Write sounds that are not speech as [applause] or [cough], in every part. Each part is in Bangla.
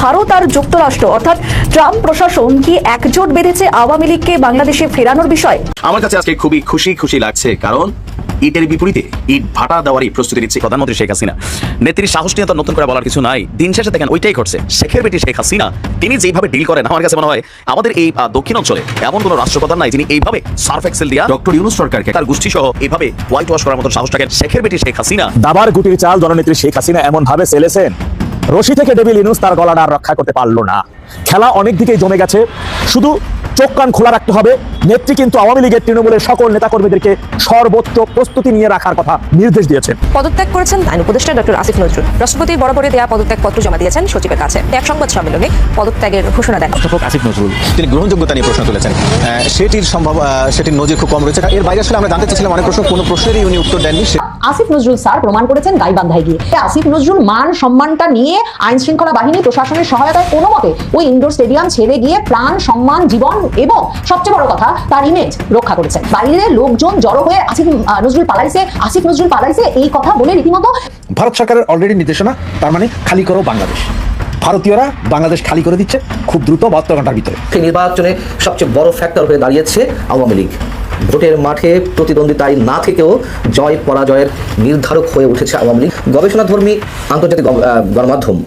ভারত আর যুক্তরাষ্ট্র। অর্থাৎ ট্রাম্প প্রশাসন কি একজোট বেঁধেছে আওয়ামী লীগকে বাংলাদেশে ফেরানোর বিষয়? আমার কাছে আজকে খুবই খুশি খুশি লাগছে কারণ ইটের বিপরীতে ইট ভাটা দেওয়ারই প্রস্তুতি নিচ্ছে প্রধানমন্ত্রী শেখ হাসিনা। নেত্রীর সাহস নিয়ে তো নতুন করে বলার কিছু নাই। দিন শেষে দেখেন ওইটাই ঘটছে। শেখের বেটি শেখ হাসিনা তিনি যেভাবে ডিল করেন আমার কাছে মনে হয় আমাদের এই দক্ষিণ অঞ্চলে এমন কোনো রাষ্ট্রপ্রধান নাই যিনি এইভাবে সার্ফ এক্সেল দিয়া ডক্টর ইউনুস সরকারকে তার গোষ্ঠী সহ এইভাবে হোয়াইট ওয়াশ করার মতো সাহস রাখেন শেখের বেটি শেখ হাসিনা দাবার গুটির চাল জননেত্রী শেখ হাসিনা এমন ভাবে সেলেছেন। রশি থেকে ডেভিল ইনুস তার গলাটা আর রক্ষা করতে পারল না। খেলা অনেক দিকেই জমে গেছে। শুধু চোখ কান খোলা রাখতে হবে। নেত্রী কিন্তু আওয়ামী লীগের তৃণমূলের সকল নেতাকর্মীদেরকে সর্বোচ্চ প্রস্তুতি নিয়ে রাখার কথা নির্দেশ দিয়েছেন পদত্যাগ করেছেন আইন উপদেষ্টা ডক্টর আসিফ নজরুল। রাষ্ট্রপতির বরাবরে দেওয়া পদত্যাগ পত্র জমা দিয়েছেন সচিবের কাছে। এক সংবাদ সম্মেলনে পদত্যাগের ঘোষণা দেন। অধ্যাপক আসিফ নজরুল তিনি গ্রহণযোগ্যতা নিয়ে প্রশ্ন তুলেছেন। সেটির সম্ভব আহ, সেটির নজির খুব কম রয়েছে। এর বাইরে আসলে আমরা জানতে চাইছিলাম অনেক প্রশ্ন কোনো প্রশ্নেরই উনি উত্তর দেননি। আসিফ নজরুল স্যার প্রমাণ করেছেন গাইবান্ধায় গিয়ে। আসিফ নজরুল মান সম্মানটা নিয়ে আইন শৃঙ্খলা বাহিনী প্রশাসনের সহায়তায় কোনো মতে ওই ইনডোর স্টেডিয়াম ছেড়ে গিয়ে প্রাণ সম্মান জীবন এবং সবচেয়ে বড় কথা তার ইমেজ রক্ষা করেছেন। বাইরে লোকজন জড়ো হয়ে আসিফ নজরুল পালাইছে। আসিফ নজরুল পালাইছে এই কথা বলে রীতিমতো ভারত সরকারের অলরেডি নির্দেশনা তার মানে খালি করো বাংলাদেশ। ভারতীয়রা বাংলাদেশ খালি করে দিচ্ছে খুব দ্রুত বাহাত্তর ঘণ্টার ভিতরে। এই নির্বাচনে সবচেয়ে বড় ফ্যাক্টর হয়ে দাঁড়িয়েছে আওয়ামী লীগ। ভোটের মাঠে প্রতিদ্বন্দ্বিতায় না থেকেও জয় পরাজয়ের নির্ধারক হয়ে উঠেছে আওয়ামী লীগ। গবেষণাধর্মী আন্তর্জাতিক গণমাধ্যম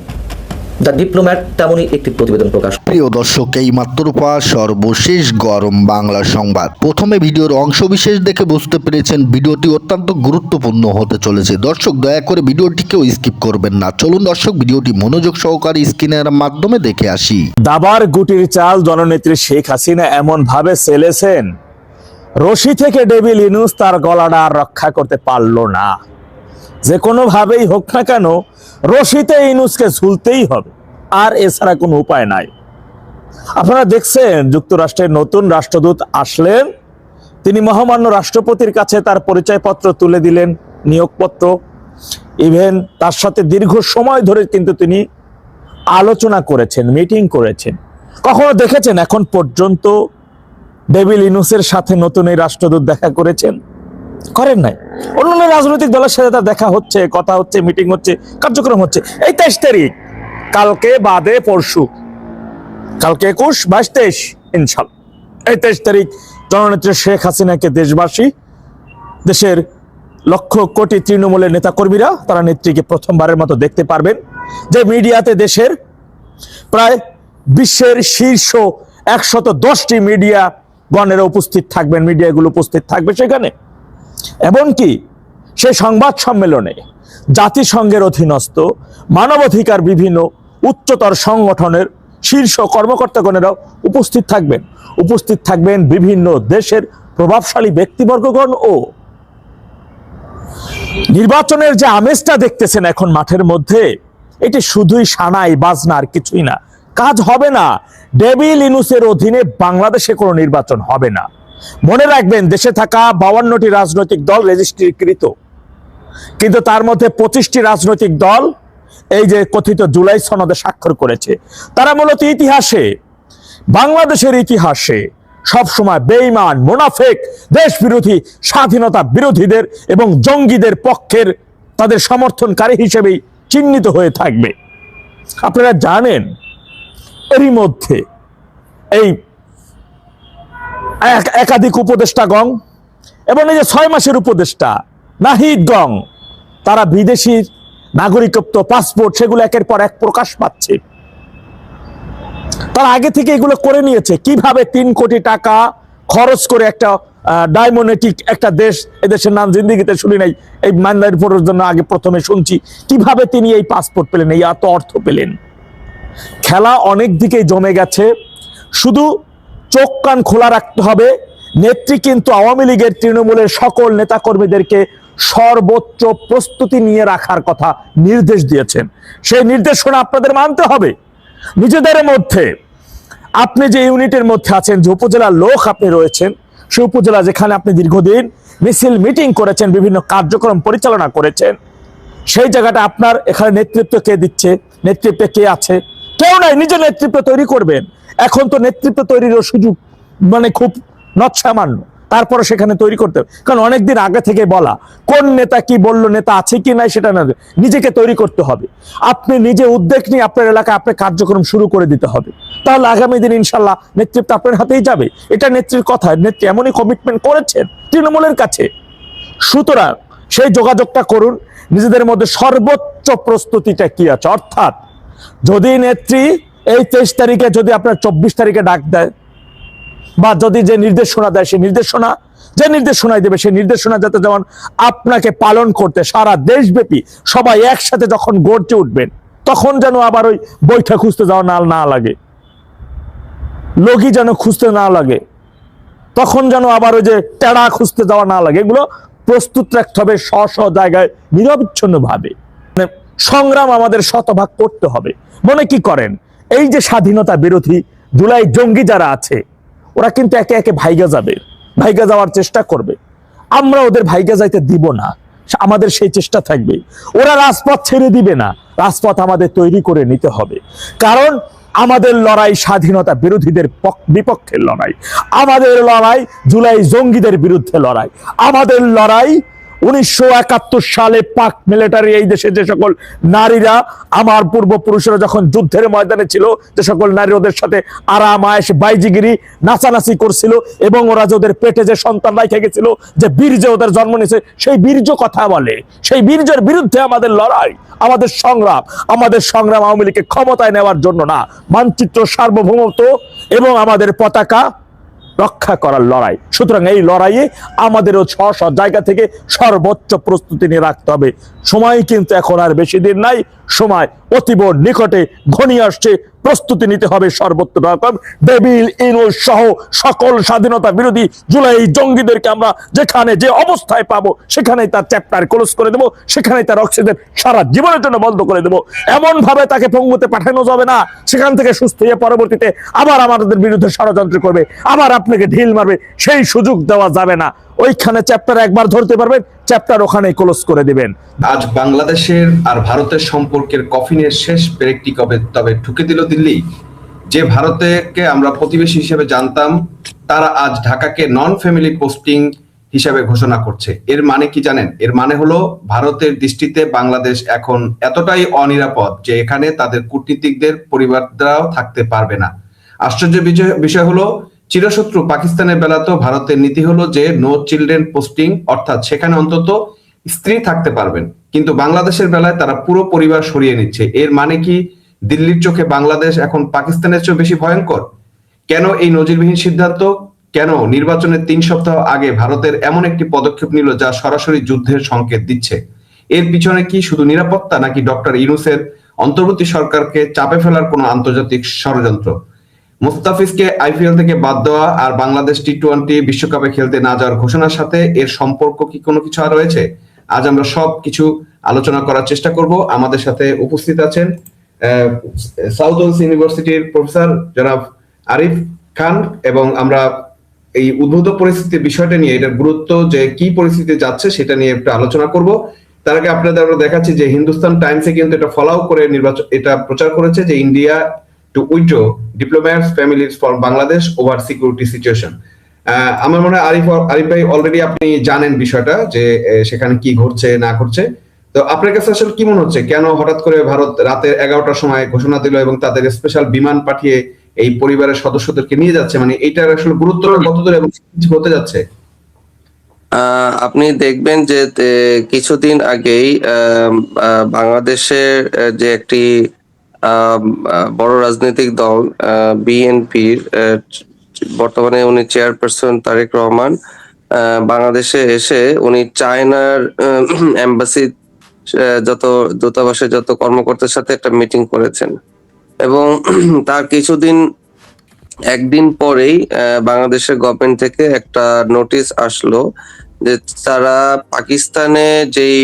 দ্য ডিপ্লোম্যাট তেমনই একটি প্রতিবেদন প্রকাশ প্রিয় দর্শক এই মাত্র পাওয়া সর্বশেষ গরম বাংলা সংবাদ। প্রথমে ভিডিওর অংশবিশেষ দেখে বুঝতে পেরেছেন ভিডিওটি অত্যন্ত গুরুত্বপূর্ণ হতে চলেছে। দর্শক দয়া করে ভিডিওটিকেও স্কিপ করবেন না। চলুন দর্শক ভিডিওটি মনোযোগ সহকারে স্ক্রিনের মাধ্যমে দেখে আসি। দাবার গুটির চাল জননেত্রী শেখ হাসিনা এমন ভাবে সেলেছেন? রশি থেকে ডেভিল ইনুস তার গলাটা আর রক্ষা করতে পারল না। যে কোনো ভাবেই হোক না কেন, রশিতে ইনুসকে ঝুলতেই হবে। আর এছাড়া কোনো উপায় নাই। আপনারা দেখছেন, যুক্তরাষ্ট্রের নতুন রাষ্ট্রদূত আসলেন। তিনি মহামান্য রাষ্ট্রপতির কাছে তার পরিচয়পত্র তুলে দিলেন, নিয়োগপত্র। ইভেন তার সাথে দীর্ঘ সময় ধরে কিন্তু তিনি আলোচনা করেছেন, মিটিং করেছেন। কখনো দেখেছেন এখন পর্যন্ত ডেভিল ইনুসের সাথে নতুন এই রাষ্ট্রদূত দেখা করেছেন? করেন নাই। অন্যান্য রাজনৈতিক দলের সাথে তার দেখা হচ্ছে, কথা হচ্ছে, মিটিং হচ্ছে, কার্যক্রম হচ্ছে। এই তেইশ তারিখ, কালকে, বাদে, পরশু। কালকে একুশ, বাইশ, তেইশ ইনশাল এই তেইশ তারিখ, জননেত্রী শেখ হাসিনাকে দেশবাসী, দেশের লক্ষ কোটি তৃণমূলের নেতাকর্মীরা, তারা নেত্রীকে প্রথমবারের মতো দেখতে পারবেন, যে মিডিয়াতে দেশের প্রায় বিশ্বের শীর্ষ একশত দশটি মিডিয়া গণেরা উপস্থিত থাকবেন, মিডিয়াগুলো উপস্থিত থাকবে সেখানে। এমনকি সেই সংবাদ সম্মেলনে জাতিসংঘের অধীনস্থ মানবাধিকার বিভিন্ন উচ্চতর সংগঠনের শীর্ষ কর্মকর্তাগণেরাও উপস্থিত থাকবেন। উপস্থিত থাকবেন বিভিন্ন দেশের প্রভাবশালী ব্যক্তিবর্গগণ ও নির্বাচনের যে আমেজটা দেখতেছেন এখন মাঠের মধ্যে, এটি শুধুই সানাই বাজনার কিছুই না। কাজ হবে না। ডেভিল ইনুসের অধীনে বাংলাদেশে কোনো নির্বাচন হবে না। মনে রাখবেন, দেশে থাকা বাউান্নটি রাজনৈতিক দল রেজিস্ট্রিকৃত। কিন্তু তার মধ্যে পঁচিশটি রাজনৈতিক দল এই যে কথিত জুলাই সনদে স্বাক্ষর করেছে, তারা মূলত ইতিহাসে, বাংলাদেশের ইতিহাসে সবসময় বেঈমান, মোনাফেক দেশ বিরোধী স্বাধীনতা বিরোধীদের এবং জঙ্গিদের পক্ষের তাদের সমর্থনকারী হিসেবেই চিহ্নিত হয়ে থাকবে। আপনারা জানেন এরই মধ্যে এই একাধিক উপদেষ্টা গং এবং এই যে ছয় মাসের উপদেষ্টা নাহিদ গং, তারা বিদেশি নাগরিকত্ব, পাসপোর্ট সেগুলো একের পর এক প্রকাশ পাচ্ছে। তারা আগে থেকে এগুলো করে নিয়েছে। কীভাবে তিন কোটি টাকা খরচ করে একটা ডায়মোনেটিক একটা দেশ, এদেশের নাম জিন্দিগিতে শুনি নাই, এই মান্দারিপুরের জন্য আগে প্রথমে শুনছি। কীভাবে তিনি এই পাসপোর্ট পেলেন, এই এত অর্থ পেলেন? খেলা অনেক দিকেই জমে গেছে। শুধু চোখ কান খোলা রাখতে হবে। নেত্রী কিন্তু আওয়ামী লীগের তৃণমূলের সকল নেতাকর্মীদেরকে সর্বোচ্চ প্রস্তুতি নিয়ে রাখার কথা নির্দেশ দিয়েছেন। সেই নির্দেশনা আপনাদের মানতে হবে। নিজেদের মধ্যে, আপনি যে ইউনিটের মধ্যে আছেন, যে উপজেলার লোক আপনি রয়েছেন সেই উপজেলা যেখানে আপনি দীর্ঘদিন মিছিল, মিটিং করেছেন, বিভিন্ন কার্যক্রম পরিচালনা করেছেন, সেই জায়গাটা আপনার এখানে নেতৃত্ব কে দিচ্ছে? নেতৃত্বে কে আছে? কেউ নাই, নিজের নেতৃত্ব তৈরি করবেন। এখন তো নেতৃত্ব তৈরিরও সুযোগ মানে খুব নৎসামান্য। তারপরে সেখানে তৈরি করতে হবে। কারণ অনেকদিন আগে থেকে বলা, কোন নেতা কি বলল, নেতা আছে কি নাই সেটা না, নিজেকে তৈরি করতে হবে। আপনি নিজে উদ্যোগ নিয়ে আপনার এলাকায় আপনার কার্যক্রম শুরু করে দিতে হবে। তাহলে আগামী দিন ইনশাল্লাহ নেতৃত্ব আপনার হাতেই যাবে। এটা নেত্রীর কথা, নেত্রী এমনই কমিটমেন্ট করেছেন তৃণমূলের কাছে। সুতরাং সেই যোগাযোগটা করুন। নিজেদের মধ্যে সর্বোচ্চ প্রস্তুতিটা কি আছে? অর্থাৎ যদি নেত্রী এই তেইশ তারিখে যদি আপনার চব্বিশ তারিখে ডাক দেয়, বা যদি যে নির্দেশনা দেয় সেই নির্দেশনা, যে নির্দেশনায় দেবে সেই নির্দেশনা যাতে যেমন আপনাকে পালন করতে সারা দেশব্যাপী সবাই একসাথে যখন গড়তে উঠবেন, তখন যেন আবার ওই বৈঠা খুঁজতে যাওয়া না না লাগে। লগি যেন খুঁজতে না লাগে, তখন যেন আবার ওই যে টেড়া খুঁজতে যাওয়া না লাগে। এগুলো প্রস্তুত রাখতে হবে স্ব জায়গায় নিরবিচ্ছিন্ন ভাবে সংগ্রাম আমাদের শতভাগ করতে হবে। মনে কি করেন? এই যে স্বাধীনতা বিরোধী জুলাই জঙ্গি যারা আছে, ওরা কিন্তু একে একে ভাইগা যাবে, ভাইগা যাওয়ার চেষ্টা করবে। আমরা ওদের ভাইগা যাইতে দিব না আমাদের সেই চেষ্টা থাকবে। ওরা রাজপথ ছেড়ে দিবে না, রাজপথ আমাদের তৈরি করে নিতে হবে। কারণ আমাদের লড়াই স্বাধীনতা বিরোধীদের পক- বিপক্ষের লড়াই। আমাদের লড়াই জুলাই জঙ্গিদের বিরুদ্ধে লড়াই। আমাদের লড়াই উনিশশো একাত্তর সালে পাক মিলিটারি এই দেশে যে সকল নারীরা, আমার পূর্বপুরুষরা যখন যুদ্ধের ময়দানে ছিল, যে সকল নারী ওদের সাথে আরাম আয়েস বাইজিগিরি, নাচানাচি করছিল এবং ওরা যে ওদের পেটে যে সন্তান রাখে গেছিল, যে বীর্য ওদের জন্ম নিয়েছে, সেই বীর্য কথা বলে। সেই বীর্যের বিরুদ্ধে আমাদের লড়াই, আমাদের সংগ্রাম আমাদের সংগ্রাম আওয়ামী লীগকে ক্ষমতায় নেওয়ার জন্য না, মানচিত্র সার্বভৌমত্ব এবং আমাদের পতাকা রক্ষা করার লড়াই। সুতরাং এই লড়াইয়ে আমাদেরও ছ জায়গা থেকে সর্বোচ্চ প্রস্তুতি নিয়ে রাখতে হবে। সময় কিন্তু এখন আর বেশি দিন নাই। সময় অতীব নিকটে ঘনিয়ে আসছে। প্রস্তুতি নিতে হবে সর্বোচ্চ রকম। ডেবিল ইনুস সহ সকল স্বাধীনতা বিরোধী জুলাই জঙ্গিদেরকে আমরা যেখানে যে অবস্থায় পাবো, সেখানেই তার চ্যাপ্টার ক্লোজ করে দেবো, সেখানেই তার অক্সিজেন সারা জীবনের জন্য বন্ধ করে দেবো। এমন ভাবে তাকে পঙ্গুতে পাঠানো যাবে না। সেখান থেকে সুস্থ হয়ে পরবর্তীতে আবার আমাদের বিরুদ্ধে ষড়যন্ত্র করবে, আবার আপনাকে ঢিল মারবে, সেই সুযোগ দেওয়া যাবে না। ওইখানে চ্যাপ্টার একবার ধরতে পারবেন চ্যাপ্টার ওখানেই ক্লোজ করে দিবেন। আজ বাংলাদেশের আর ভারতের সম্পর্কের কফিনের শেষ ব্রেকটি কবে? তবে ঠুকে দিল দিল্লি। যে ভারতকে আমরা প্রতিবেশী হিসেবে জানতাম, তারা আজ ঢাকাকে নন ফ্যামিলি পোস্টিং হিসাবে ঘোষণা করছে। এর মানে কি জানেন? এর মানে হলো, ভারতের দৃষ্টিতে বাংলাদেশ এখন এতটাই অনিরাপদ যে এখানে তাদের কূটনীতিকদের পরিবাররাও থাকতে পারবে না। আশ্চর্য বিষয় হলো চিরশত্রু পাকিস্তানের বেলাতেও ভারতের নীতি হলো যে নো চিলড্রেন পোস্টিং অর্থাৎ সেখানে অন্তত স্ত্রী থাকতে পারবেন। কিন্তু বাংলাদেশের বেলায় তারা পুরো পরিবার সরিয়ে নিচ্ছে। এর মানে কি? দিল্লির চোখে বাংলাদেশ এখন পাকিস্তানের চেয়ে বেশি ভয়ঙ্কর? কেন এই নজিরবিহীন সিদ্ধান্ত? কেন নির্বাচনের তিন সপ্তাহ আগে ভারতের এমন একটি পদক্ষেপ নিল যা সরাসরি যুদ্ধের সংকেত দিচ্ছে? এর পিছনে কি শুধু নিরাপত্তা, নাকি ডক্টর ইউনুসের অন্তর্বর্তী সরকারকে চাপে ফেলার কোনো আন্তর্জাতিক ষড়যন্ত্র? মুস্তাফিজকে আইপিএল থেকে বাদ দেওয়া আর বাংলাদেশ টি টোয়েন্টি বিশ্বকাপে খেলতে না যাওয়ার ঘোষণার সাথে এর সম্পর্ক কি কোনো কিছু আর রয়েছে? আজ আমরা সব কিছু আলোচনা করার চেষ্টা করব। আমাদের সাথে উপস্থিত আছেন সাউথ ওয়েলস ইউনিভার্সিটির প্রফেসর জনাব আরিফ খান এবং আমরা এই উদ্ভূত পরিস্থিতির বিষয়টা নিয়ে, এটার গুরুত্ব যে কি পরিস্থিতি যাচ্ছে সেটা নিয়ে একটু আলোচনা করব। তার আগে আপনাদের আমরা দেখাচ্ছি যে হিন্দুস্তান টাইমসে কিন্তু এটা ফলো করে নির্বাচন, এটা প্রচার করেছে যে India to withdraw diplomats families for Bangladesh over security situation আমার মনে হয় আরিফ আরিফ ভাই অলরেডি আপনি জানেন বিষয়টা যে সেখানে কি ঘটছে না ঘটছে। তো আপনার কাছে আসলে কি মনে হচ্ছে? কেন হঠাৎ করে ভারত রাতে এগারোটার সময় ঘোষণা দিল এবং তাদের স্পেশাল বিমান পাঠিয়ে এই পরিবারের সদস্যদেরকে নিয়ে যাচ্ছে? মানে এটার আসলে গুরুত্ব কতদূর এবং কিছু হতে যাচ্ছে? আপনি দেখবেন যে কিছুদিন আগেই বাংলাদেশের যে একটি বড় রাজনৈতিক দল বিএনপির বর্তমানে উনি চেয়ারপারসন তারেক রহমান বাংলাদেশে এসে উনি চায়নার এম্বাসি যত দূতাবাসের যত কর্মকর্তার সাথে একটা মিটিং করেছেন। এবং তার কিছুদিন, একদিন পরেই বাংলাদেশের গভর্নমেন্ট থেকে একটা নোটিশ আসলো যে তারা পাকিস্তানে যেই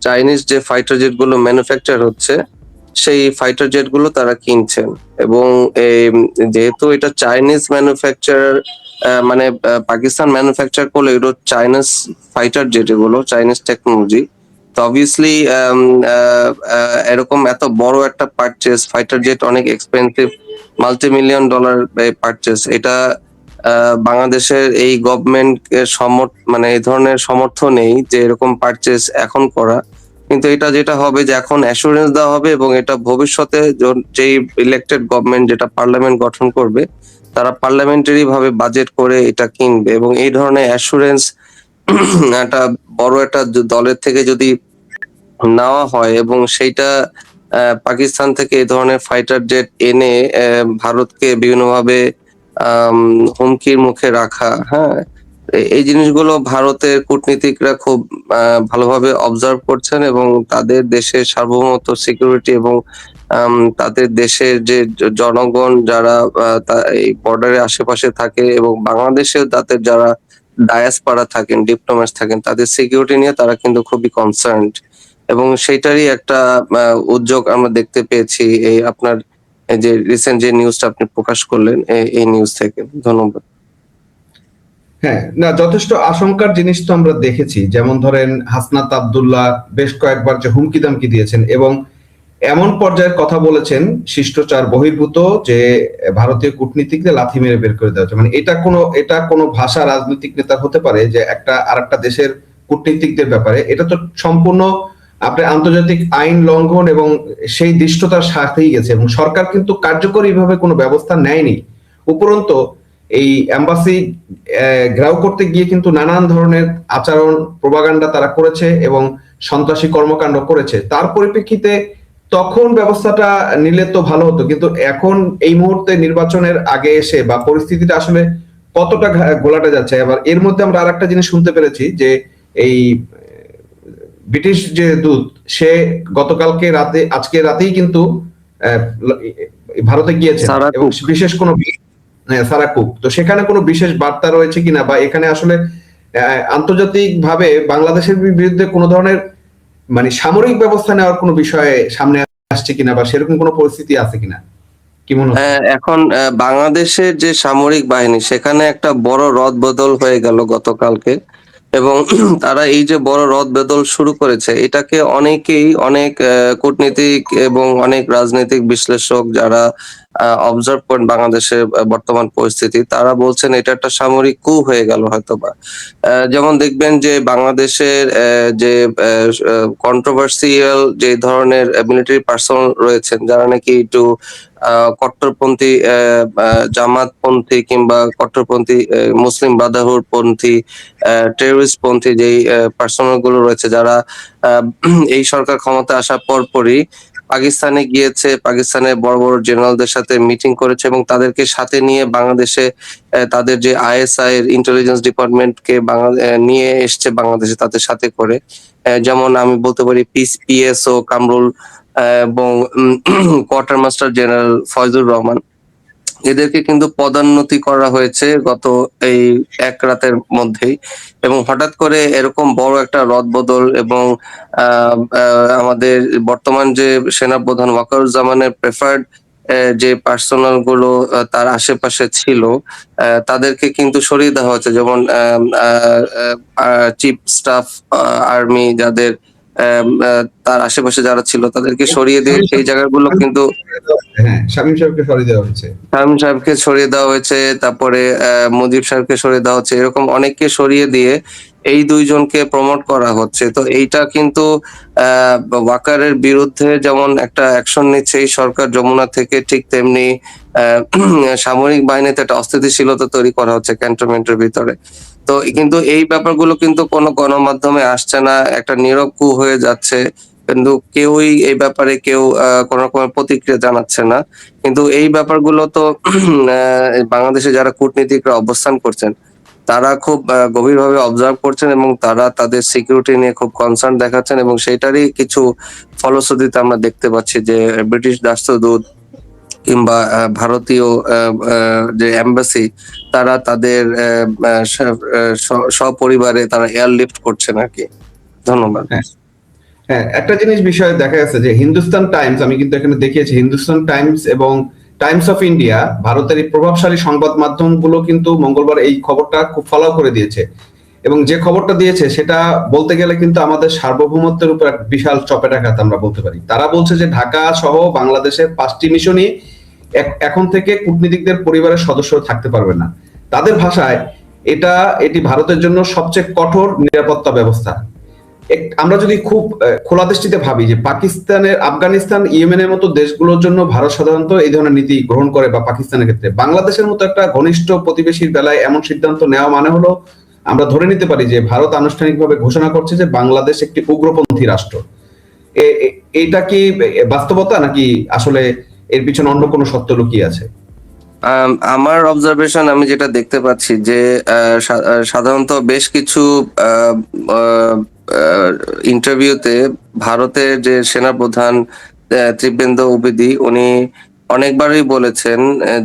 চাইনিজ যে ফাইটার জেটগুলো ম্যানুফ্যাকচার হচ্ছে সেই ফাইটার জেটগুলো তারা কিনছেন। এবং যেহেতু এটা চাইনিজ ম্যানুফ্যাকচার মানে পাকিস্তান ম্যানুফ্যাকচার করলে এগুলো চাইনিজ ফাইটার জেট এগুলো চাইনিজ টেকনোলজি তো অবভিয়াসলি এরকম এত বড় একটা পারচেস ফাইটার জেট অনেক expensive multi million dollar purchase এটা বাংলাদেশের এই গভর্নমেন্ট সমর্থ মানে এই ধরনের সমর্থ নেই যে এরকম পারচেস এখন করা। কিন্তু এটা যেটা হবে যে এখন অ্যাসুরেন্স দেওয়া হবে এবং এটা ভবিষ্যতে যেই ইলেক্টেড গভর্নমেন্ট যেটা পার্লামেন্ট গঠন করবে, তারা পার্লামেন্টারি ভাবে বাজেট করে এটা কিনবে এবং এই ধরনের অ্যাসুরেন্স [clears throat] একটা বড় একটা দলের থেকে যদি নেওয়া হয় এবং সেইটা পাকিস্তান থেকে এই ধরনের ফাইটার জেট এনে ভারতকে বিভিন্নভাবে হুমকির মুখে রাখা হ্যাঁ এই জিনিসগুলো ভারতের কূটনীতিকরা খুব ভালোভাবে অবজার্ভ করছেন এবং তাদের দেশের সার্বভৌমত্ব সিকিউরিটি এবং তাদের দেশের যে জনগণ যারা এই বর্ডারের আশেপাশে থাকে এবং বাংলাদেশেও তাদের যারা ডায়াসপাড়া থাকেন ডিপ্লোম্যাটস থাকেন, তাদের সিকিউরিটি নিয়ে তারা কিন্তু খুবই কনসার্ন এবং সেইটারই একটা উদ্যোগ আমরা দেখতে পেয়েছি। এই আপনার যে রিসেন্ট যে নিউজটা আপনি প্রকাশ করলেন এই নিউজ থেকে। ধন্যবাদ। হ্যাঁ না, যথেষ্ট আশঙ্কার জিনিস তো আমরা দেখেছি। যেমন ধরেন হাসনাত আব্দুল্লাহ বেশ কয়েকবার যে হুমকি দামকি দিয়েছেন এবং এমন পর্যায়ের কথা বলেছেন, শিষ্টাচার বহির্ভূত যে ভারতীয় কূটনীতিকদের লাথি মেরে বের করে দেওয়া মানে এটা কোনো এটা কোনো ভাষা রাজনৈতিক নেতা হতে পারে যে একটা, আরেকটা দেশের কূটনীতিকদের ব্যাপারে। এটা তো সম্পূর্ণ আপনার আন্তর্জাতিক আইন লঙ্ঘন এবং সেই দৃষ্টতার সাথেই গেছে এবং সরকার কিন্তু কার্যকরীভাবে কোনো ব্যবস্থা নেয়নি। উপরন্ত এই অ্যাম্বাসি গ্রাউ করতে গিয়ে কিন্তু নানান ধরনের আচরণ প্রবাগান্ডা তারা করেছে এবং সন্ত্রাসী কর্মকাণ্ড করেছে। তার পরিপ্রেক্ষিতে তখন ব্যবস্থাটা নিলে তো ভালো হতো কিন্তু এখন এই মুহূর্তে নির্বাচনের আগে এসে বা পরিস্থিতিটা আসলে কতটা গোলাটে যাচ্ছে। আবার এর মধ্যে আমরা আরেকটা জিনিস শুনতে পেরেছি যে এই ব্রিটিশ যে দূত সে গতকালকে রাতে আজকে রাতেই কিন্তু ভারতে গিয়েছে এবং বিশেষ কোনো সারা কুক তো সেখানে কোনো বিশেষ বার্তা রয়েছে কিনা? বা এখানে আসলে আন্তর্জাতিক ভাবে বাংলাদেশের বিরুদ্ধে কোনো ধরনের মানে সামরিক ব্যবস্থা নেওয়ার কোনো বিষয়ে সামনে আসছে কিনা? বা সেরকম কোনো পরিস্থিতি আছে কিনা? হয় হ্যাঁ, এখন আহ, বাংলাদেশের যে সামরিক বাহিনী সেখানে একটা বড় রদ বদল হয়ে গেল গতকালকে। এবং [clears throat] তারা এই যে বড় রদ বদল শুরু করেছে এটাকে অনেকেই অনেক আহ, কূটনীতিক এবং অনেক রাজনৈতিক বিশ্লেষক যারা অবজার্ভ করেন বাংলাদেশের বর্তমান পরিস্থিতি। তারা বলছেন এটা একটা সামরিক কু হয়ে গেল হয়তোবা। আহ, যেমন দেখবেন যে বাংলাদেশের যে কন্ট্রোভার্সিয়াল যে ধরনের মিলিটারি পার্সন রয়েছেন যারা নাকি একটু কট্টরপন্থী জামাতপন্থী কিংবা কট্টরপন্থী মুসলিম ব্রাদারহুড পন্থী টেরোরিস্ট পন্থী যেই পার্সোনালগুলো রয়েছে যারা এই সরকার ক্ষমতা আসার পরপরই পাকিস্তানে গিয়েছে, পাকিস্তানের বড় বড় জেনারেলদের সাথে মিটিং করেছে এবং তাদেরকে সাথে নিয়ে বাংলাদেশে তাদের যে আইএসআই এর ইন্টেলিজেন্স ডিপার্টমেন্ট কে নিয়ে এসছে বাংলাদেশে তাদের সাথে করে। যেমন আমি বলতে পারি পিস পিএসও কামরুল এবং quarter master general Foyzur Rahman. এদেরকে কিন্তু পদোন্নতি করা হয়েছে গত এই এক রাতের মধ্যেই। এবং হঠাৎ করে এরকম বড় একটা রদবদল এবং আমাদের বর্তমান যে সেনাপ্রধান ওয়াকারুজ্জামানের প্রেফার্ড যে পার্সোনালগুলো তার আশেপাশে ছিল তাদেরকে কিন্তু সরিয়ে দেওয়া হয়েছে। যেমন চিফ স্টাফ আর্মি যাদের তার আশেপাশে যারা ছিল তাদেরকে সরিয়ে দিয়ে সেই জায়গাগুলো কিন্তু হ্যাঁ শামীম সাহেবকে সরিয়ে দেওয়া হয়েছে। শামীম সাহেবকে সরিয়ে দেওয়া হয়েছে তারপরে মুজিব সাহেবকে সরিয়ে দেওয়া হচ্ছে এরকম অনেককে সরিয়ে দিয়ে এই দুইজনকে প্রমোট করা হচ্ছে। তো এইটা কিন্তু আহ, ওয়াকারের বিরুদ্ধে যেমন একটা অ্যাকশন নিচ্ছে এই সরকার যমুনা থেকে ঠিক তেমনি আহ, সামরিক বাহিনীতে একটা অস্থিতিশীলতা তৈরি করা হচ্ছে ক্যান্টনমেন্টের ভিতরে। তো কিন্তু এই ব্যাপারগুলো কিন্তু কোনো গণমাধ্যমে আসছে না, একটা নীরব কু হয়ে যাচ্ছে, কিন্তু কেউই এই ব্যাপারে কেউ কোনো রকমের প্রতিক্রিয়া জানাচ্ছে না। কিন্তু এই ব্যাপারগুলো তো বাংলাদেশে যারা কূটনীতিকরা অবস্থান করছেন, তারা খুব গভীরভাবে অবজার্ভ করছেন এবং তারা তাদের সিকিউরিটি নিয়ে খুব কনসার্ন দেখাচ্ছেন এবং সেটারই কিছু ফলশ্রুতিতে আমরা দেখতে পাচ্ছি যে ব্রিটিশ রাষ্ট্রদূত কিংবা ভারতীয় যে এম্বাসি তারা তাদের সপরিবারে তারা এয়ারলিফট করছেন আর ধন্যবাদ। হ্যাঁ। একটা জিনিস বিষয়ে দেখা গেছে যে হিন্দুস্তান টাইমস, আমি কিন্তু এখানে দেখিয়েছি, হিন্দুস্তান টাইমস এবং টাইমস অফ ইন্ডিয়া, ভারতের এই প্রভাবশালী সংবাদ মাধ্যমগুলো কিন্তু মঙ্গলবার এই খবরটা খুব ফলো করে দিয়েছে। এবং যে খবরটা দিয়েছে, সেটা বলতে গেলে কিন্তু আমাদের সার্বভৌমত্বের উপর এক বিশাল চপেটাঘাত আমরা বলতে পারি। তারা বলছে যে ঢাকা সহ বাংলাদেশের পাঁচটি মিশনই এখন থেকে কূটনীতিকদের পরিবারের সদস্য থাকতে পারবে না। তাদের ভাষায় এটা, এটি ভারতের জন্য সবচেয়ে কঠোর নিরাপত্তা ব্যবস্থা। আমরা যদি খুব খোলা দৃষ্টিতে ভাবি যে পাকিস্তানের, আফগানিস্তান, ইয়েমেনের মতো দেশগুলোর জন্য ভারত সাধারণত এই ধরনের নীতি গ্রহণ করে বা পাকিস্তানের ক্ষেত্রে। বাংলাদেশের মতো একটা ঘনিষ্ঠ প্রতিবেশীর বেলায় এমন সিদ্ধান্ত নেওয়া মানে হলো আমরা ধরে নিতে পারি যে ভারত আনুষ্ঠানিকভাবে ঘোষণা করছে যে বাংলাদেশ একটি উগ্রপন্থী রাষ্ট্র। এ- এ- কি বাস্তবতা নাকি আসলে এর পিছনে অন্য কোনো সত্য লুকিয়ে আছে? আম, আমার অবজারভেশন আমি যেটা দেখতে পাচ্ছি যে সাধারণত বেশ কিছু ইন্টারভিউতে ভারতের যে সেনাপ্রধান ত্রিবেন্দ্র উবেদি উনি অনেকবারই বলেছেন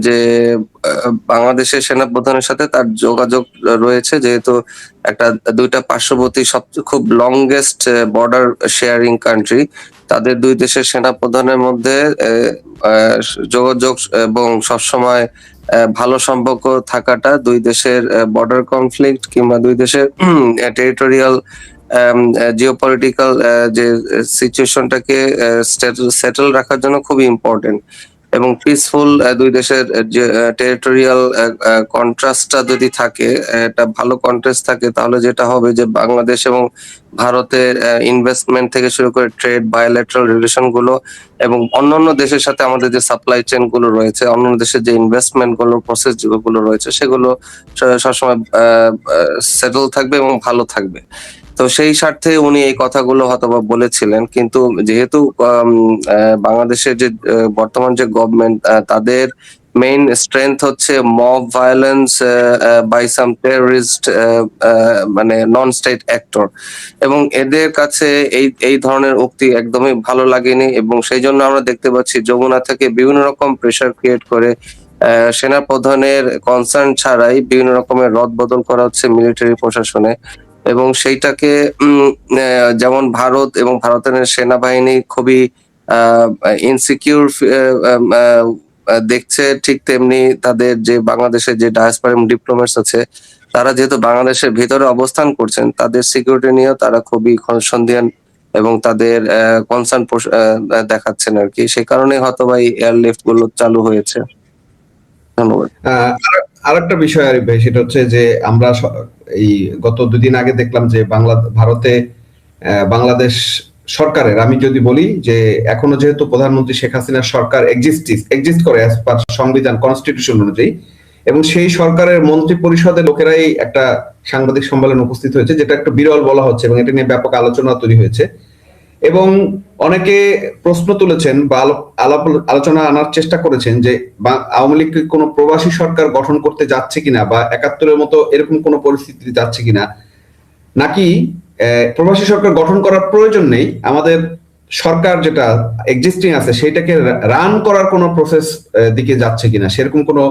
যে বাংলাদেশের সেনাপ্রধানের সাথে তার যোগাযোগ রয়েছে, যেহেতু একটা, দুইটা পার্শ্ববর্তী সব খুব লংগেস্ট বর্ডার শেয়ারিং কান্ট্রি তাদের দুই দেশের সেনাপ্রধানের মধ্যে যোগাযোগ এবং সবসময় ভালো সম্পর্ক থাকাটা দুই দেশের বর্ডার কনফ্লিক্ট কিংবা দুই দেশের টেরিটোরিয়াল জিওপলিটিক্যাল যে সিচুয়েশনটাকে সেটেল রাখার জন্য খুবই ইম্পর্টেন্ট এবং পিসফুল দুই দেশের যে টেরিটোরিয়াল কন্ট্রাস্টটা যদি থাকে একটা ভালো কন্ট্রাস্ট থাকে, তাহলে যেটা হবে যে বাংলাদেশ এবং ভারতের ইনভেস্টমেন্ট থেকে শুরু করে ট্রেড বায়োলেটারাল রিলেশনগুলো এবং অন্যান্য দেশের সাথে আমাদের যে সাপ্লাই চেনগুলো রয়েছে, অন্যান্য দেশের যে ইনভেস্টমেন্টগুলো প্রসেসগুলো রয়েছে, সেগুলো সবসময় সেটেল থাকবে এবং ভালো থাকবে। তো সেই স্বার্থে উনি এই কথাগুলো হয়তোবা বলেছিলেন, কিন্তু যেহেতু বাংলাদেশের যে বর্তমান যে গভর্নমেন্ট তাদের মেইন স্ট্রেংথ হচ্ছে mob violence by some terrorist মানে নন স্টেট অ্যাক্টর এবং এদের কাছে এই এই ধরনের উক্তি একদমই ভালো লাগেনি এবং সেই জন্য আমরা দেখতে পাচ্ছি যমুনা থেকে বিভিন্ন রকম প্রেশার ক্রিয়েট করে সেনা প্রধানের কনসার্ন ছাড়াই বিভিন্ন রকমের রদ বদল করা হচ্ছে মিলিটারি প্রশাসনে এবং সেইটাকে যেমন ভারত এবং ভারতের সেনাবাহিনী খুবই ইনসিকিউর দেখছে ঠিক তেমনি তাদের যে বাংলাদেশের যে ডায়াসপার ডিপ্লোমেটস আছে, তারা যেহেতু বাংলাদেশের ভিতরে অবস্থান করছেন, তাদের সিকিউরিটি নিয়েও তারা খুবই সন্ধিয়ান এবং তাদের কনসার্ন দেখাচ্ছেন আর কি। সে কারণে হয়তো বা এয়ারলিফটগুলো চালু হয়েছে। ধন্যবাদ। আর- আরেকটা বিষয় আরিফ ভাই, সেটা হচ্ছে যে আমরা এই গত দুদিন আগে দেখলাম যে বাংলা, ভারতে বাংলাদেশ সরকারের। আমি যদি বলি যে এখনও যেহেতু প্রধানমন্ত্রী শেখ হাসিনার সরকার এক্সিস্ট করে সংবিধান কনস্টিটিউশন অনুযায়ী, এবং সেই সরকারের মন্ত্রী পরিষদের লোকেরাই একটা সাংবাদিক সম্মেলনে উপস্থিত হয়েছে, যেটা একটু বিরল বলা হচ্ছে এবং এটা নিয়ে ব্যাপক আলোচনা তৈরি হয়েছে। এবং অনেকে প্রশ্ন তুলেছেন বা আলোচনা আনার চেষ্টা করেছেন যে আওয়ামী লীগ কোনো প্রবাসী সরকার গঠন করতে যাচ্ছে কিনা বা একাত্তরের মতো এরকম কোনো পরিস্থিতি যাচ্ছে কিনা। নাকি প্রবাসী সরকার গঠন করার প্রয়োজন নেই। আমাদের সরকার যেটা এক্সিস্টিং আছে সেটাকে রান করার কোনো প্রসেস দিকে যাচ্ছে কিনা, সেরকম কোনো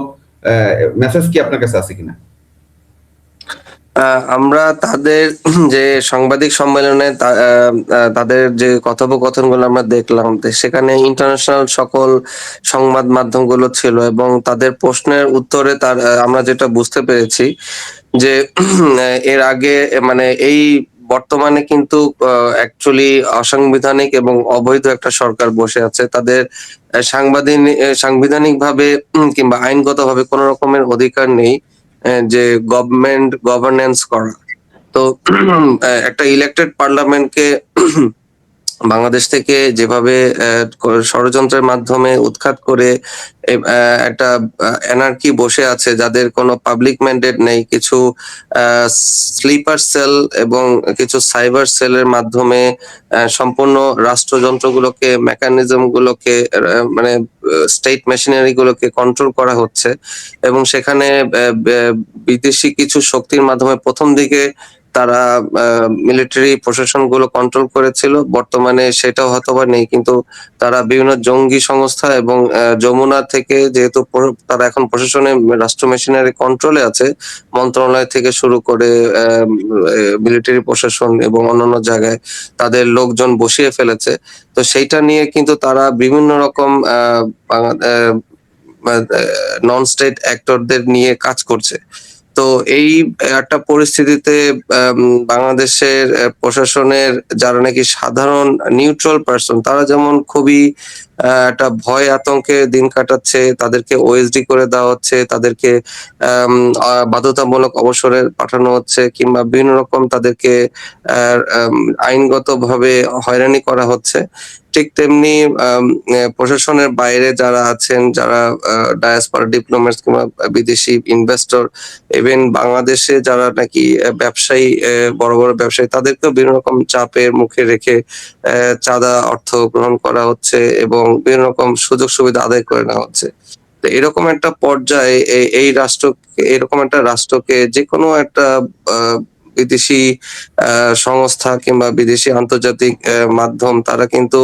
মেসেজ কি আপনার কাছে আছে কিনা? আমরা তাদের [clears throat] যে সাংবাদিক সম্মেলনে তাদের যে কথোপকথনগুলো আমরা দেখলাম সেখানে ইন্টারন্যাশনাল সকল সংবাদ মাধ্যমগুলো ছিল এবং তাদের প্রশ্নের উত্তরে তার আমরা যেটা বুঝতে পেরেছি যে [clears throat] এর আগে মানে এই বর্তমানে কিন্তু অ্যাকচুয়ালি অসাংবিধানিক এবং অবৈধ একটা সরকার বসে আছে। তাদের সাংবাদিক সাংবিধানিক ভাবে কিংবা আইনগত ভাবে কোন রকমের অধিকার নেই যে গভর্নমেন্ট গভর্নেন্স করা। তো একটা ইলেকটেড পার্লামেন্টকে বাংলাদেশ থেকে যেভাবে ষড়যন্ত্রের মাধ্যমে উৎখাত করে একটা এনার্কি বসে আছে, যাদের কোনো পাবলিক ম্যান্ডেট নেই, কিছু স্লিপার সেল এবং কিছু সাইবার সেলের মাধ্যমে সম্পূর্ণ রাষ্ট্রযন্ত্রগুলোকে মেকানিজম গুলোকে মানে স্টেট মেশিনারি গুলোকে কন্ট্রোল করা হচ্ছে এবং সেখানে বিদেশি কিছু শক্তির মাধ্যমে প্রথম দিকে তারা মিলিটারি প্রশাসনগুলো কন্ট্রোল করেছিল। বর্তমানে সেটাও হয়তোবা নেই, কিন্তু তারা বিভিন্ন জঙ্গি সংস্থা এবং যমুনা থেকে যেহেতু তারা এখন প্রশাসনে রাষ্ট্র মেশিনারি কন্ট্রোলে আছে, মন্ত্রণালয় থেকে শুরু করে মিলিটারি প্রশাসন এবং অন্যান্য জায়গায় তাদের লোকজন বসিয়ে ফেলেছে। তো সেইটা নিয়ে কিন্তু তারা বিভিন্ন রকম নন স্টেট অ্যাক্টরদের নিয়ে কাজ করছে। তো এই একটা পরিস্থিতিতে বাংলাদেশের প্রশাসনের যারা নাকি সাধারণ নিউট্রাল পার্সন তারা যেমন খুবই একটা ভয় আতঙ্কে দিন কাটাচ্ছে, তাদেরকে ওএসডি করে দেওয়া হচ্ছে, তাদেরকে বাধ্যতামূলক অবসরে পাঠানো হচ্ছে কিংবা বিভিন্ন রকম তাদেরকে আইনগত ভাবে হয়রানি করা হচ্ছে। ঠিক তেমনি প্রশাসনের বাইরে যারা আছেন, যারা ডায়াসপার ডিপ্লোমেটস কিংবা বিদেশি ইনভেস্টর ইভেন বাংলাদেশে যারা নাকি ব্যবসায়ী বড় বড় ব্যবসায়ী, তাদেরকেও বিভিন্ন রকম চাপের মুখে রেখে চাঁদা অর্থ গ্রহণ করা হচ্ছে এবং বিভিন্ন রকম সুযোগ সুবিধা আদায় করে নেওয়া হচ্ছে। তো এরকম একটা পর্যায়ে এই- রাষ্ট্র এরকম একটা রাষ্ট্রকে যে কোনো একটা বিদেশি সংস্থা কিংবা বিদেশি আন্তর্জাতিক মাধ্যম, তারা কিন্তু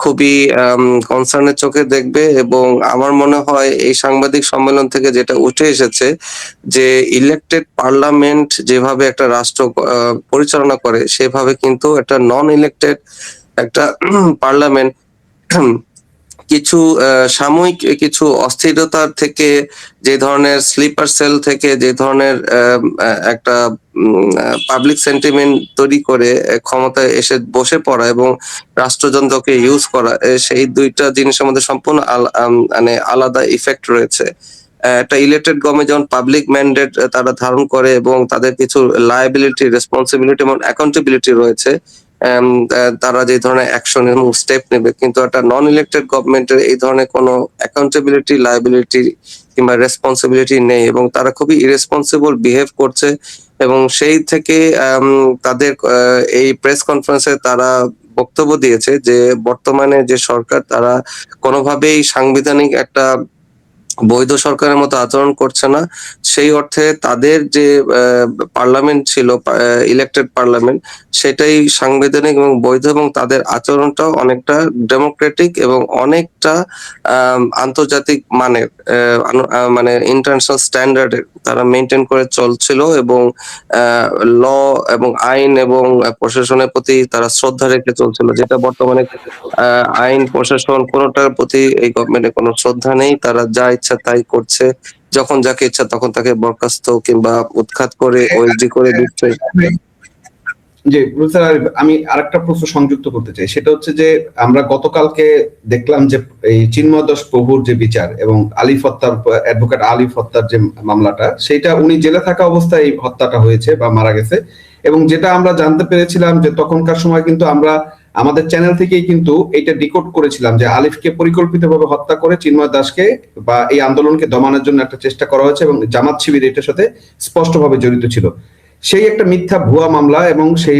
খুবই কনসার্নের চোখে দেখবে এবং আমার মনে হয় এই সাংবাদিক সম্মেলন থেকে যেটা উঠে এসেছে যে ইলেকটেড পার্লামেন্ট যেভাবে একটা রাষ্ট্র পরিচালনা করে, সেভাবে কিন্তু একটা নন ইলেকটেড একটা [clears throat] পার্লামেন্ট কিছু সাময়িক কিছু অস্থিরতার থেকে, যে ধরনের স্লিপার সেল থেকে, যে ধরনের একটা পাবলিক সেন্টিমেন্ট তৈরি করে ক্ষমতায় এসে বসে পড়া এবং রাষ্ট্রযন্ত্রকে ইউজ করা সেই দুইটা জিনিসের মধ্যে সম্পূর্ণ মানে আলাদা ইফেক্ট রয়েছে। একটা ইলেক্টেড গভর্নমেন্ট যেমন পাবলিক ম্যান্ডেট তারা ধারণ করে এবং তাদের কিছু লায়াবিলিটি রেসপন্সিবিলিটি এবং অ্যাকাউন্টেবিলিটি রয়েছে তারা যে ধরনের অ্যাকশন এবং স্টেপ নেবে, কিন্তু একটা নন ইলেক্টেড গভর্নমেন্টের এই ধরনের কোনো অ্যাকাউন্টেবিলিটি লায়াবিলিটি কিংবা রেসপন্সিবিলিটি নেই এবং তারা খুবই ইরেসপন্সিবল বিহেভ করছে এবং সেই থেকে তাদের এই প্রেস কনফারেন্সে তারা বক্তব্য দিয়েছে যে বর্তমানে যে সরকার, তারা কোনোভাবেই সাংবিধানিক একটা বৈধ সরকারের মতো আচরণ করছে না। সেই অর্থে তাদের যে পার্লামেন্ট ছিল ইলেক্টেড পার্লামেন্ট সেটাই সাংবিধানিক এবং বৈধ এবং তাদের আচরণটাও অনেকটা ডেমোক্রেটিক এবং অনেকটা আন্তর্জাতিক মানের মানে ইন্টারন্যাশনাল স্ট্যান্ডার্ড তারা মেনটেন করে চলছিল এবং ল এবং আইন এবং প্রশাসনের প্রতি তারা শ্রদ্ধা রেখে চলছিল, যেটা বর্তমানে আইন প্রশাসন কোনোটার প্রতি এই গভর্নমেন্টের কোনো শ্রদ্ধা নেই। তারা যা ইচ্ছা তাই করছে। যখন যাকে ইচ্ছা তখন তাকে বরখাস্ত কিংবা উৎখাত করে ওএসডি করে দিচ্ছে। যে প্রফেসর আরিফ, আমি আরেকটা প্রশ্ন সংযুক্ত করতে চাই। সেটা হচ্ছে যে আমরা গতকালকে দেখলাম যে এই চিন্ময় প্রভুর যে বিচার এবং আলিফ হত্যার অ্যাডভোকেট আলিফ হত্যার যে মামলাটা সেটা উনি জেলে থাকা অবস্থায় এই হত্যাটা হয়েছে বা মারা গেছে। এবং যেটা আমরা জানতে পেরেছিলাম যে তখনকার সময় কিন্তু আমরা আমাদের চ্যানেল থেকেই কিন্তু এটা ডিকোড করেছিলাম যে আলিফকে পরিকল্পিতভাবে হত্যা করে চিন্ময় দাসকে বা এই আন্দোলনকে দমানোর জন্য একটা চেষ্টা করা হয়েছে এবং জামাত শিবির এটার সাথে স্পষ্টভাবে জড়িত ছিল। সেই একটা মিথ্যা ভুয়া মামলা এবং সেই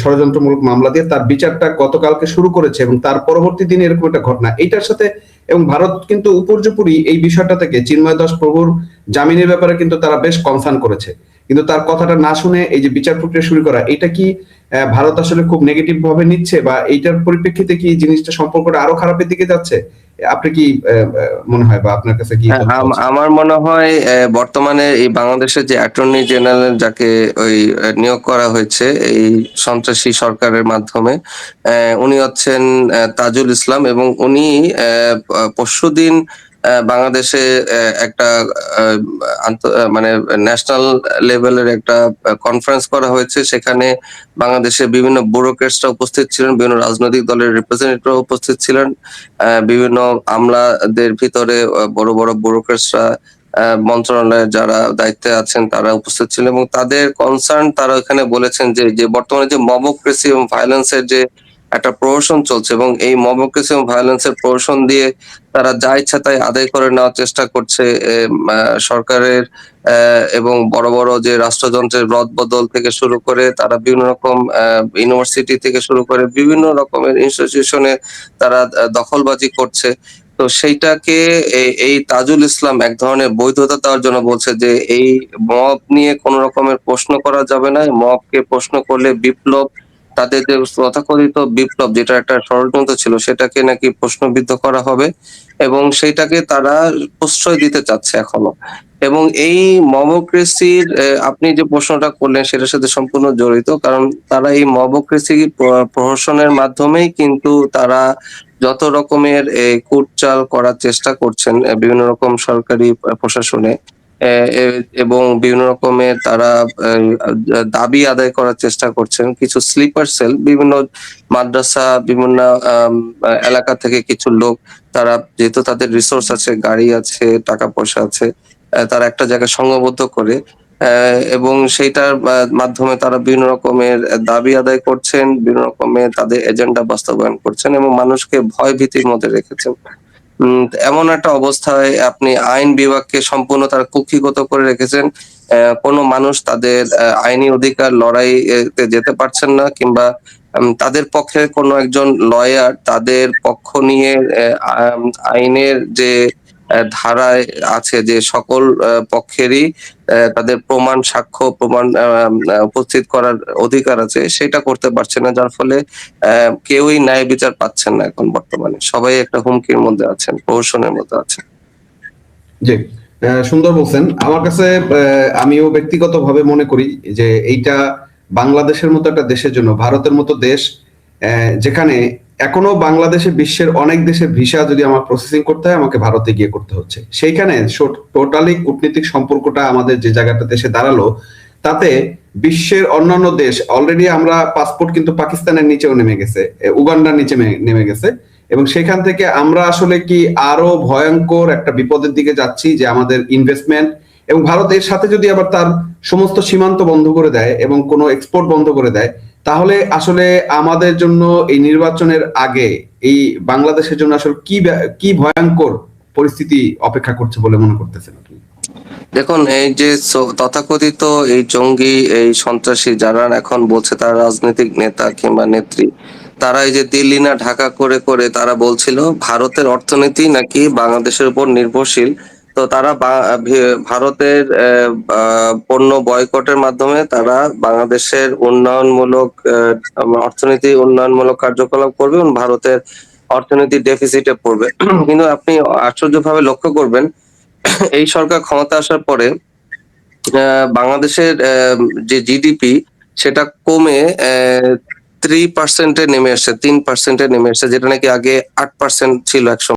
ষড়যন্ত্রমূলক মামলা দিয়ে তার বিচারটা গতকালকে শুরু করেছে এবং তার পরবর্তী দিনে এরকম একটা ঘটনা। এইটার সাথে এবং ভারত কিন্তু উপর্যুপুরি এই বিষয়টা থেকে চিন্ময় দাস প্রভুর জামিনের ব্যাপারে কিন্তু তারা বেশ কনসার্ন করেছে। কিন্তু তার কথাটা না শুনে এই যে বিচার প্রক্রিয়া শুরু করা এটা কি আহ, ভারত আসলে খুব নেগেটিভ ভাবে নিচ্ছে বা এইটার পরিপ্রেক্ষিতে কি জিনিসটা সম্পর্কটা আরও খারাপের দিকে যাচ্ছে? আপনি কি আহ, আহ, মনে হয় বা আপনার কাছে কি হ্যাঁ, আম- আমার মনে হয় আহ, বর্তমানে এই বাংলাদেশের যে অ্যাটর্নি জেনারেল যাকে ওই নিয়োগ করা হয়েছে এই সন্ত্রাসী সরকারের মাধ্যমে আহ, উনি হচ্ছেন আহ, তাজুল ইসলাম এবং উনি পরশুদিন বাংলাদেশে একটা মানে ন্যাশনাল লেভেলের একটা কনফারেন্স করা হয়েছে। সেখানে বাংলাদেশের বিভিন্ন ব্যুরোক্রেটসরা উপস্থিত ছিলেন বিভিন্ন রাজনৈতিক দলের রিপ্রেজেন্টেটিভ উপস্থিত ছিলেন। আহ, বিভিন্ন আমলাদের ভিতরে বড় বড় ব্যুরোক্রেটসরা মন্ত্রণালয়ে যারা দায়িত্বে আছেন তারা উপস্থিত ছিলেন এবং তাদের কনসার্ন তারা এখানে বলেছেন যে যে বর্তমানে যে মবক্রেসি এবং ভায়োলেন্সের যে একটা প্রহসন চলছে এবং এই মবক্রেসি এবং ভায়োলেন্সের প্রহসন দিয়ে তারা যা ইচ্ছা তাই আদায় করে নেওয়ার চেষ্টা করছে সরকারের এবং বড় বড় যে রাষ্ট্রযন্ত্রের রদ বদল থেকে শুরু করে তারা বিভিন্ন রকম ইউনিভার্সিটি থেকে শুরু করে বিভিন্ন রকমের ইনস্টিটিউশনে তারা দখলবাজি করছে। তো সেইটাকে এই তাজুল ইসলাম এক ধরনের বৈধতা দেওয়ার জন্য বলছে যে এই মব নিয়ে কোন রকমের প্রশ্ন করা যাবে না। মবকে প্রশ্ন করলে বিপ্লব তাদের যে তথাকথিত বিপ্লব, যেটা একটা ষড়যন্ত্র ছিল, সেটাকে নাকি প্রশ্নবিদ্ধ করা হবে এবং সেইটাকে তারা প্রশ্রয় দিতে চাচ্ছে এখনও। এবং এই মবক্রেসির আপনি যে প্রশ্নটা করলেন সেটার সাথে সম্পূর্ণ জড়িত, কারণ তারা এই মবক্রেসি প্রহসনের মাধ্যমেই কিন্তু তারা যত রকমের কুটচাল করার চেষ্টা করছেন বিভিন্ন রকম সরকারি প্রশাসনে। এবং বিভিন্ন রকমের তারা দাবি আদায় করার চেষ্টা করছেন। কিছু স্লিপার সেল, বিভিন্ন মাদ্রাসা, বিভিন্ন এলাকা থেকে কিছু লোক তারা, যেহেতু তাদের রিসোর্স আছে, গাড়ি আছে, টাকা পয়সা আছে তারা একটা জায়গায় সংঘবদ্ধ করে এবং সেইটার মাধ্যমে তারা বিভিন্ন রকমের দাবি আদায় করছেন, বিভিন্ন রকমের তাদের এজেন্ডা বাস্তবায়ন করছেন এবং মানুষকে ভয় ভীতির মধ্যে রেখেছেন। এমন একটা অবস্থায় আপনি আইন বিভাগকে সম্পূর্ণ তার কুক্ষিগত করে রেখেছেন কোনো মানুষ তাদের আইনি অধিকার লড়াইতে যেতে পারছেন না কিংবা তাদের পক্ষে কোনো একজন লয়ার তাদের পক্ষ নিয়ে আইনের যে ধারায় আছে যে সকল পক্ষেরই তাদের প্রমাণ, সাক্ষ্য, প্রমাণ উপস্থিত করার অধিকার আছে। সেটা করতে পারছে না, যার ফলে কেউই ন্যায় বিচার পাচ্ছেন না এখন বর্তমানে। সবাই একটা হুমকির মধ্যে আছেন, প্রহসনের মধ্যে আছেন। জি সুন্দর বলছেন। আমার কাছে আমিও ব্যক্তিগতভাবে মনে করি যে এইটা বাংলাদেশের মতো একটা দেশের জন্য, ভারতের মতো দেশ যেখানে এখনও বাংলাদেশে বিশ্বের অনেক দেশের ভিসা যদি আমার প্রসেসিং করতে হয়, আমাকে ভারতে গিয়ে করতে হচ্ছে। সেইখানে টোটালি কূটনীতিক সম্পর্কটা আমাদের যে জায়গাটাতে এসে দাঁড়াল, তাতে বিশ্বের অন্যান্য দেশ অলরেডি আমরা পাসপোর্ট কিন্তু পাকিস্তানের নিচেও নেমে গেছে উগান্ডার নিচে নেমে গেছে। এবং সেখান থেকে আমরা আসলে কি আরও ভয়ঙ্কর একটা বিপদের দিকে যাচ্ছি যে আমাদের ইনভেস্টমেন্ট এবং ভারত এর সাথে যদি আবার তার সমস্ত সীমান্ত বন্ধ করে দেয় এবং কোনো এক্সপোর্ট বন্ধ করে দেয় তাহলে আসলে আমাদের জন্য এই নির্বাচনের আগে এই বাংলাদেশের জন্য আসলে কি কি ভয়ঙ্কর পরিস্থিতি অপেক্ষা করছে বলে মনে করতেছেন আপনি? দেখুন, এই যে তথাকথিত এই জঙ্গি, এই সন্ত্রাসী যারা এখন বলছে তারা রাজনৈতিক নেতা কিংবা নেত্রী, তারা এই যে দিল্লি না ঢাকা করে করে তারা বলছিল, ভারতের অর্থনীতি নাকি বাংলাদেশের উপর নির্ভরশীল। তো তারা ভারতের পণ্য বয়কটের মাধ্যমে তারা বাংলাদেশের উন্নয়নমূলক অর্থনীতি উন্নয়নমূলক কার্যকলাপ করবে এবং ভারতের অর্থনীতি ডেফিসিটে পড়বে। কিন্তু আপনি আশ্চর্যভাবে লক্ষ্য করবেন, এই সরকার ক্ষমতা আসার পরে বাংলাদেশের যে জিডিপি, সেটা কমে থ্রি পার্সেন্টে নেমে এসেছে, তিন পার্সেন্টে নেমে এসেছে, যেটা নাকি আগে আট পার্সেন্ট ছিল একসময়